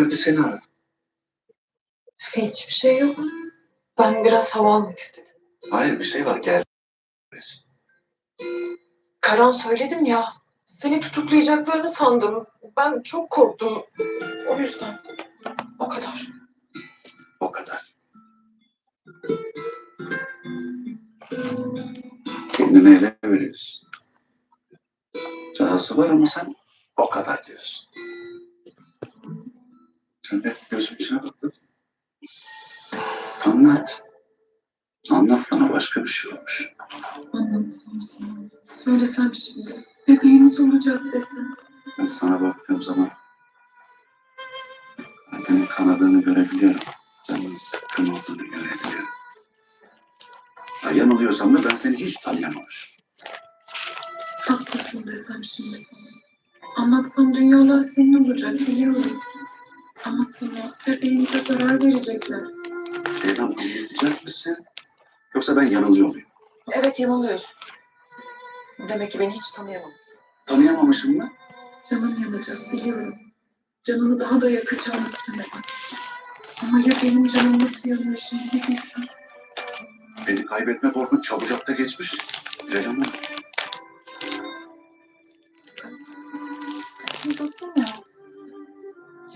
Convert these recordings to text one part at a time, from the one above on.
Ne oluyor her yerde seni aradım. Hiçbir şey yok. Ben biraz hava almak istedim. Hayır bir şey var gel. Karan söyledim ya. Seni tutuklayacaklarını sandım. Ben çok korktum. O yüzden. O kadar. O kadar. Kendini ele veriyorsun. Cahası var ama sen o kadar diyorsun. Sen gözüm içine. Anlat. Anlat bana başka bir şey olmuş. Anlatsam sana. Söylesem şimdi. Bebeğimiz olacak desem. Ben sana baktığım zaman kalbinin kanadığını görebiliyorum. Canının sıkkın olduğunu görebiliyorum. Ya yanılıyorsam da ben seni hiç tanıyamamışım. Haklısın desem şimdi sana. Anlatsam dünyalar senin olacak biliyorum. Sana bebeğimize zarar verecekler. Şeyden anlayacak mısın? Yoksa ben yanılıyor muyum? Evet yanılıyorsun. Demek ki beni hiç tanıyamamışsın. Tanıyamamışım mı? Canın yanacak biliyorum. Canını daha da yakacağım istemedim. Ama ya benim canım nasıl yanıyor şimdi bir bilsen. Beni kaybetme korkun çabucakta geçmiş. Ceylan Hanım. Yanındasın ya.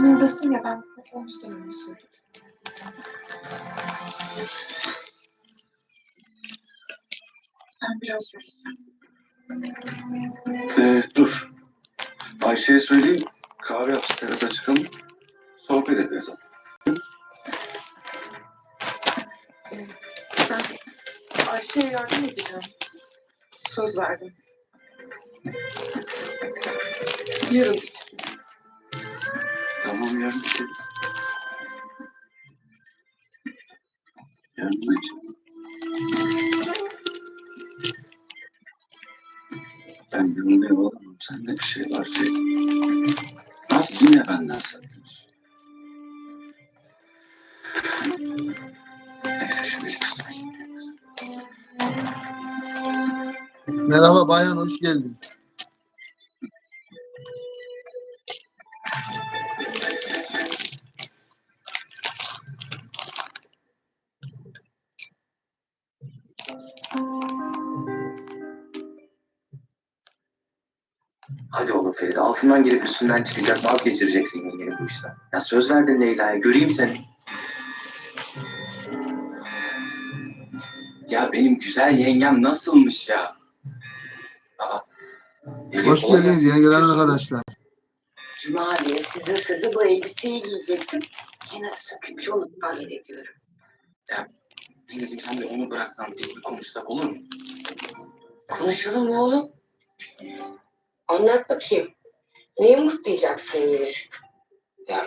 Yanındasın ya ben o yüzden öyle söyledim. Ben biraz yürüyeceğim. Ee, dur. Ayşe'ye söyleyeyim. Kahve yapsın terasa çıkalım. Sohbet ederiz. Ben Ayşe'ye yardım edeceğim. Söz verdim. Yarın içeriz. Tamam yarın içeriz. Yarın içeriz. Ben yanılıyor olamam. Sende bir şey var şey. Bak yine benden saklıyorsun. Neyse gitmiyoruz. Merhaba bayan, hoş geldin. Altından girip üstünden çıkacak vazgeçireceksin yengeni bu işten. Ya söz verdin Leyla'ya göreyim seni. Ya benim güzel yengem nasılmış ya? Aa, Hoş geldiniz yengeler arkadaşlar. Cumali'ye sizin sözü bu elbiseyi giyecektim. Kenarı sökülmüş onu tamir ediyorum. Deniz'im sen de onu bıraksan biz bir konuşsak olur mu? Konuşalım oğlum. Anlat bakayım. Neyi mutlayacaksın yine? Ya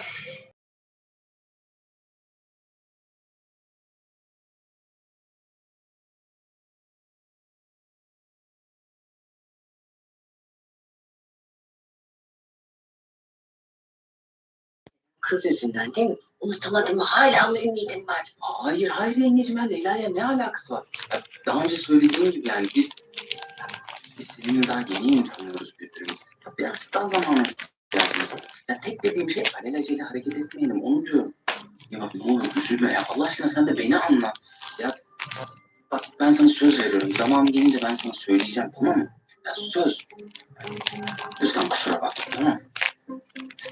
Kız yüzünden değil mi? Unutamadım hala ümidim var. hayır hayır yengeciğim ya Leyla'ya ne alakası var? Ya, daha önce söylediğim gibi yani biz seninle daha yeni yeni tanıyoruz birbirimizi. Ya, biraz daha zamana ihtiyacımız var. Ya tek dediğim şey alelacele hareket etmeyelim onu diyorum. Ya bak ne olur üzülme ya Allah aşkına sen de beni anla. Ya bak ben sana söz veriyorum. Zaman gelince ben sana söyleyeceğim tamam mı? Ya söz. Lütfen kusura bakma tamam mı?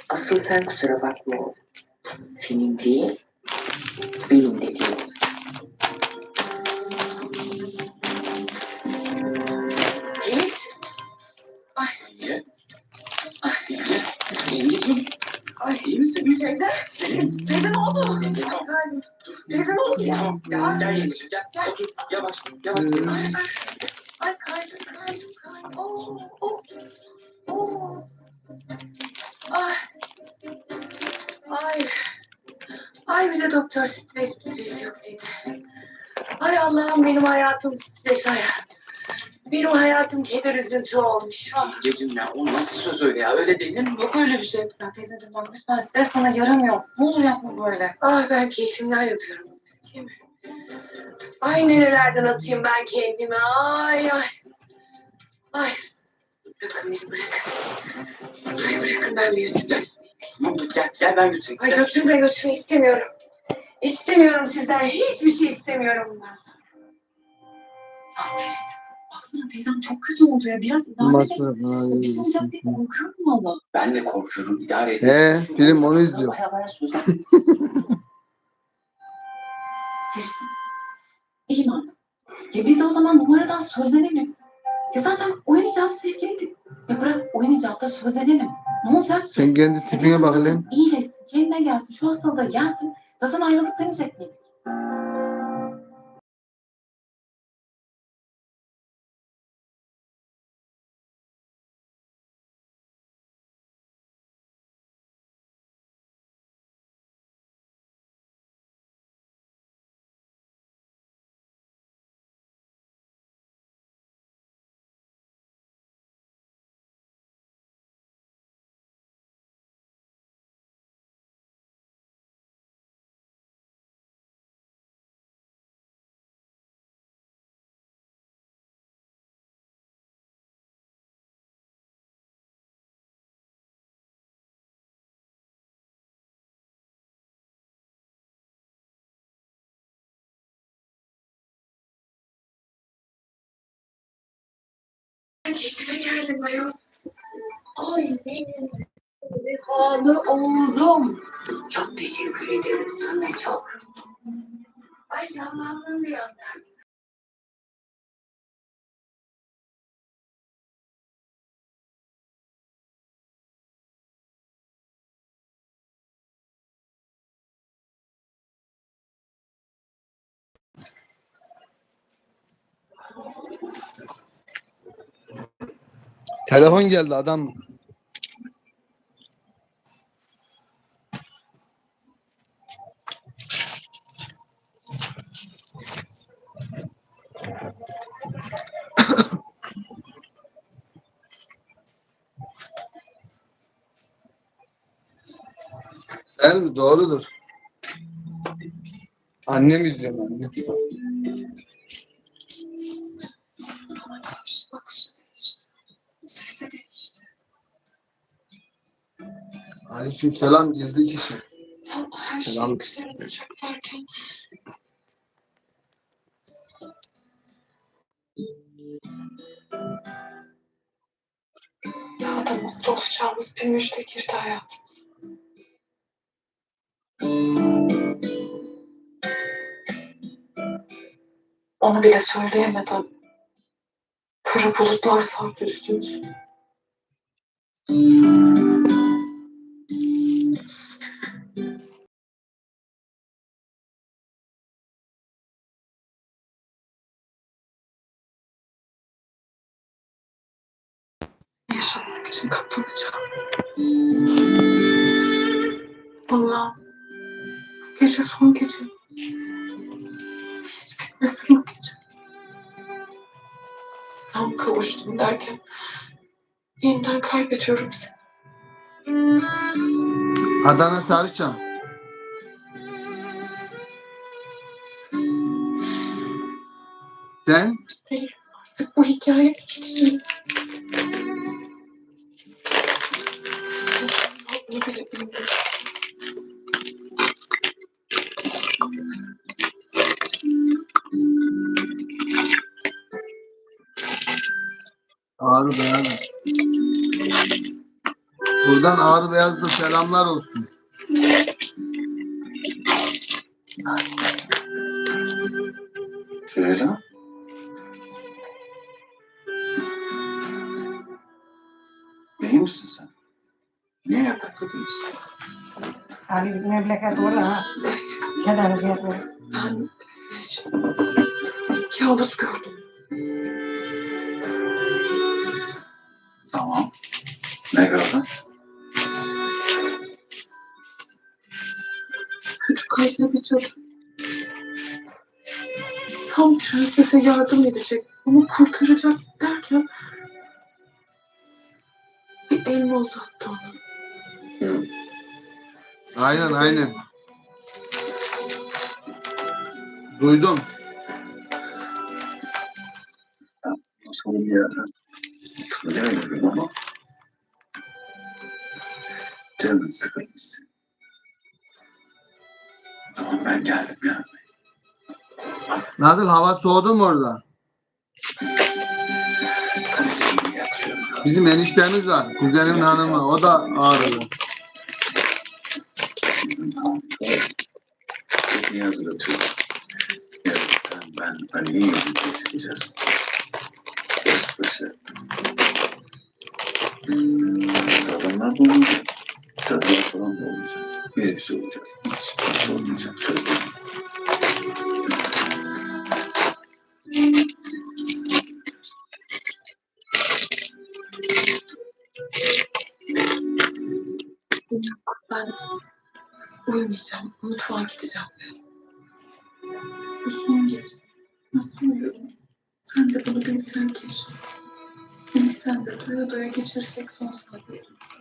Asıl sen kusura bakma. Senin değil, benim dediğim. Selim. teyze ne oldu? Yenge tamam. Dur. Teyze ne oldu ya? Gel yengeciğim gel. Gel. Otur. Yavaş. Yavaş. Ay, ay, ay kaydım, kaydım, kaydım. Oo, oo, oo. Ay. Ay. Ay bir de doktor stres stres yok dedi. Ay Allah'ım benim hayatım stres hayat. Benim hayatım keder üzüntü olmuş. Ah. Yengeciğim ya o nasıl söz öyle ya? Öyle denir mi? Yok öyle bir şey. Ya teyzeciğim bak lütfen stres sana yaramıyor. Ne olur yapma böyle. Ah ben keyfimden yapıyorum. Değil mi? Ay nerelerden atayım ben kendimi. Ay ay. Ay. Bırakın beni bırakın. Ay bırakın ben bir. Tamam olur. Gel, gel ben götüreyim. Ay götürme götürme istemiyorum. İstemiyorum sizden hiçbir şey istemiyorum bundan sonra. Ya Baksana teyzem çok kötü oldu ya. Biraz idare et. Bir şey olacak diye korkuyorum valla. Ben de korkuyorum. idare edin. He, film onu izliyor. Baya baya söz Ferit'im, iyi madem. Ya biz de o zaman numaradan sözlenelim. Ya zaten oynayacağım sevgiliydik. Ya bırak oynayacağım da sözlenelim. Ne olacak ki? Sen kendi tipine bak lan. İyileşsin, kendine gelsin, şu hastalığı yensin. Zaten ayrılık demeyecek miydik? Gitme geldim ayol. Ay benim vefalı oğlum. Çok teşekkür ederim sana çok. Ay canlandım bir yandan. Telefon geldi adam. Değil mi? Doğrudur. Annem izliyor anne. Aleyküm selam gizli kişi. Tam her şey Selam. derken daha da mutlu olacağımız bir müjde girdi hayatımıza. Onu bile söyleyemeden kara bulutlar sardı üstümüzü. Allah'ım bu gece son gece. Hiç bitmesin bu gece. Tam kavuştum derken yeniden kaybediyorum seni. Adana Sarıçam. Sen Üstelik artık bu hikaye bitecek. Ağrı Beyaz. Buradan Ağrı Beyaz'da selamlar olsun. Abi memleket orada. Selam geldi. Ben kabus gördüm. Tamam. Ne gördün? Kötü kalpli bir cadı. Tam prensese yardım edecek, onu kurtaracak derken bir elma uzattı ona. Aynen aynen. Duydum. Canın sıkılmışsın. Tamam ben geldim ya. Nasıl hava soğudu mu orada? Bizim eniştemiz var. Kuzenimin hanımı. O da ağrılı. Ben Ali'yi yüzüne çıkacağız. Baş başa. Adamlar da olmayacak. Çadırlar falan da olmayacak. Biz bir şey olacağız. Hiç, hiç olmayacak. Söz ben uyumayacağım. Mutfağa gideceğim. Bu son gece. Nasıl uyuyorum? Sen de bunu bilsen keşke. Bilsen de doya doya geçirsek son saatlerimizi.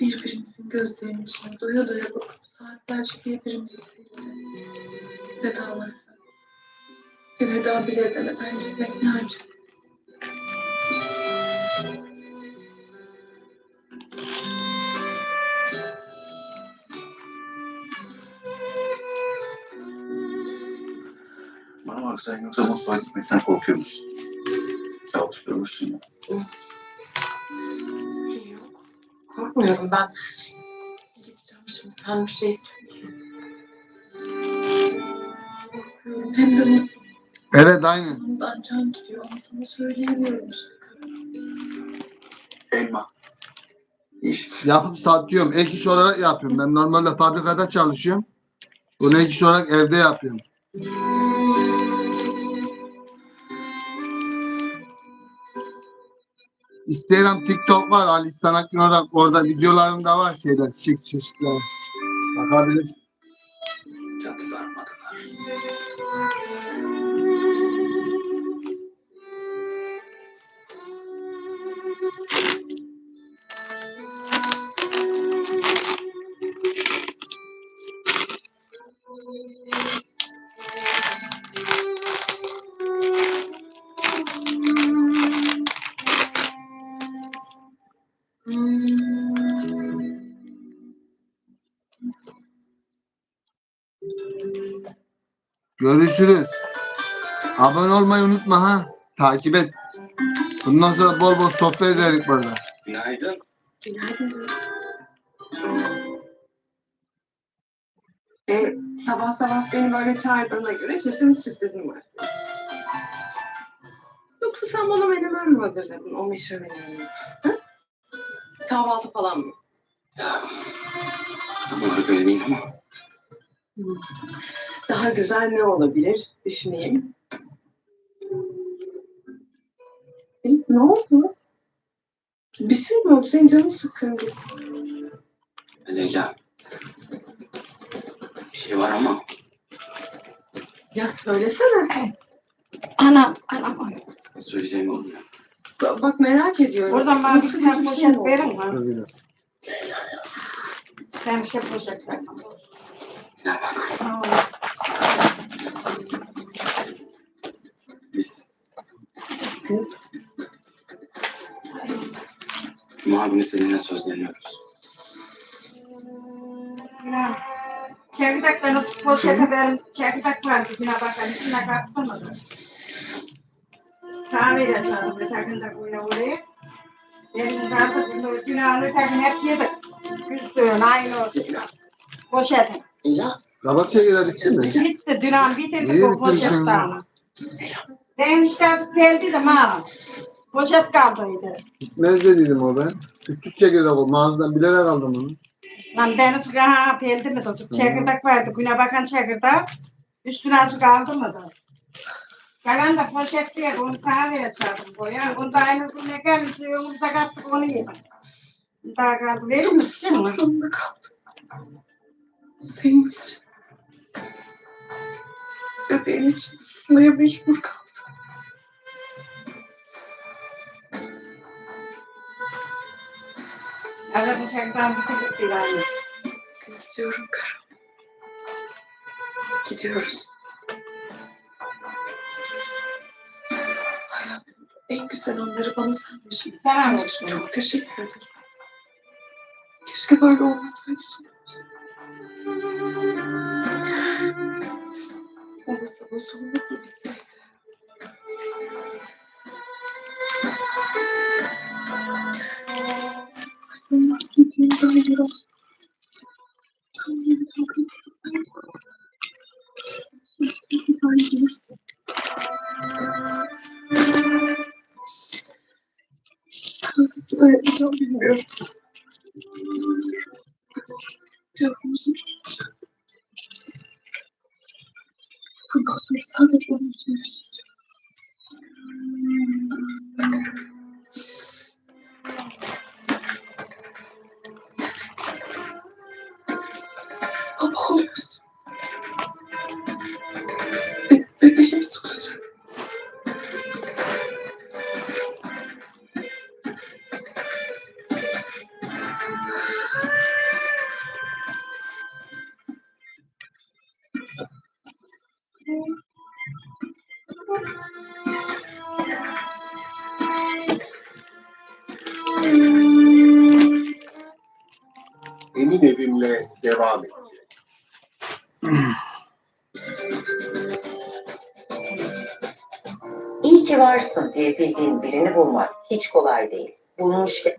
Birbirimizin gözlerinin içine doya doya bakıp saatlerce birbirimizi sevdi. Vedalaşsak. Bir veda bile edemeden gitmek ne acı. Sen yoksa mutfağa gitmekten korkuyor musun? Kabus görmüşsün ya. Yok. Korkmuyorum ben. Gideceğim şimdi. Sen bir şey istiyorsun. Korkuyorum. Hem de nasıl? Evet aynen. Ondan can gidiyor ama sana söyleyemiyorum işte. Elma. İş. Yapıp satıyorum. Ek iş olarak yapıyorum. Ben normalde fabrikada çalışıyorum. Bunu ek iş olarak evde yapıyorum. Instagram, TikTok var. Ali Sanatçı olarak orada videolarım da var şeyler, çeşit çeşitler. Bakabilirsin. Görüşürüz. Abone olmayı unutma ha. Takip et. Bundan sonra bol bol sohbet ederiz burada. Günaydın. Günaydın. E, sabah sabah beni böyle çağırdığına göre kesin sürprizim var. Yoksa sen bana menemen mi hazırladın? O meşhur menemen. Kahvaltı falan mı? Ya, tam olarak öyle değil ama. Daha güzel ne olabilir? Düşüneyim. Ne oldu? Bir şey mi oldu? Senin canın sıkkın gibi. Leyla. Bir şey var ama. Ya söylesene. Anam, anam, anam. Söyleyeceğim olmuyor. Ba- Bak merak ediyorum. Oradan bana bir Yoksa tane kötü bir şey poşet mi oldu? verin mi? Sen bir şey poşet ver. Ya bak Tamam. biz Kız. Cuma günü seninle sözleniyoruz. Ya, Çekirdek ben açık poşete verin. Çekirdek vardı. Yine bakın içine kattım. Sana vereceğim. Ötekini de koyuyor oraya. Kardeşim de günahını ötekini hep yedik. Üstüne aynı orada. Poşetin. Ya çekirdeği bitti mi? Bitti. Dünan bitirdik o poşetten. Ben işte geldi de mal. Poşet kaldıydı. Gitmez dediydim o ben. Küçük çekirdek o. Mağazadan bilerek aldım onu. Lan ben açık ha peldi mi de açık çekirdek vardı. Güne bakan çekirdek. Üstüne açık aldı mı da. Kalan da poşet diye onu sana vereceğim. Yani onu da aynı güne gelince yolumuzda kattık onu yedim. Daha kaldı. Verir misin? Mi? Aklımda kaldı. Senin için. Bebeğim için. Maya mecbur kaldım. Evet bu çekirdeğin bitirdik bir aynı. Gidiyorum Karo. Gidiyoruz. Hayatımda en güzel anları bana sen yaşadın. Sen Çok-. Çok teşekkür ederim. Keşke böyle olmasaydı. O masanın sonu mutlu bitseydi. Artık vazgeçtiğim daha iyi oldu. Tam yeniden kavuştum. Sus, bir daha iyi. Nasıl dayanacağım bilmiyorum. Bundan sonra sadece onun için Emin evimle devam edecek. İyi ki varsın diye bildiğin birini bulmak hiç kolay değil. Bulmuş ve...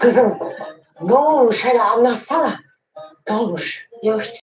Kızım ne olmuş hele anlatsana. Ne olmuş? Yok hiç